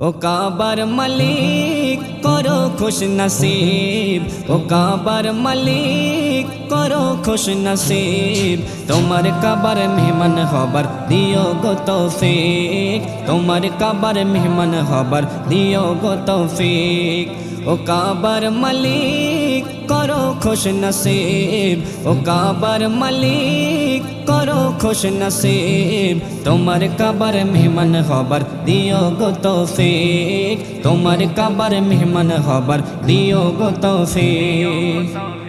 ও কাবার মালিক করো খুশ নসিব। ও কাবার মালিক করো খুশ নসিব। তোমার কাবার মেহমান হবার দিও গো তৌফিক। তোমার কাবার মেহমান হবার দিও গো তৌফিক। ও কাবার মালিক করো খুশ নসিব ও কাবার মালিক করো খুশ নসিব তোমার কাবার মেহমান হবার দিও গো তৌফিক তোমার কাবার মেহমান হবার দিও গো তৌফিক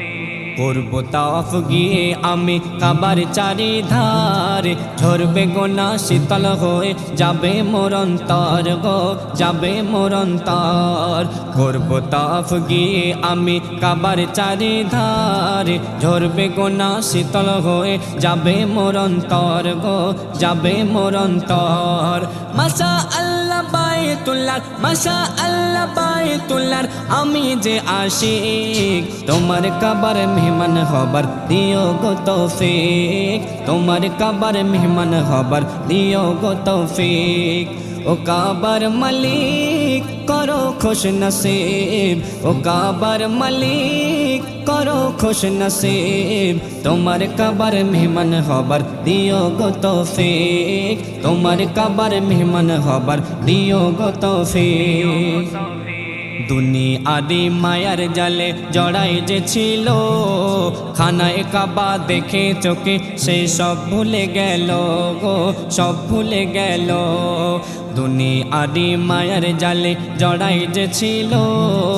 করব তাওয়াফ গিয়ে আমি কাবার চারি ধারে ঝরবে গোনা শীতল হয়ে যাবে মরন্তর গো, যাবে মরন্তর করব তাওয়াফ গিয়ে আমি কাবার চারি ধারে ঝরবে গোনা শীতল হয়ে যাবে মরন্তর গো, যাবে মরন্তর মাসা আল্লাহ বায়তুল্লাহ মাসা আল্লাহ পায়ে তোলার আমি যে আশিক, তোমার কাবার মেহমান হবার দিও গো তৌফিক, তোমার কাবার মেহমান হবার দিও গো তৌফিক। ও কাবার মালিক করো খুশ নসিব। ও কাবার মালিক করো খুশ নসিব। তোমার কাবার মেহমান হবার দিও গো তৌফিক। তোমার কাবার মেহমান হবার দিও গো তৌফিক। দুনি আদি মায়ার জালে জড়াই যে ছিল, খানায় কাবা দেখে চোখে সে সব ভুলে গেল গো, সব ভুলে গেল। দুনি আদি মায়ার জালে জড়াই যে ছিল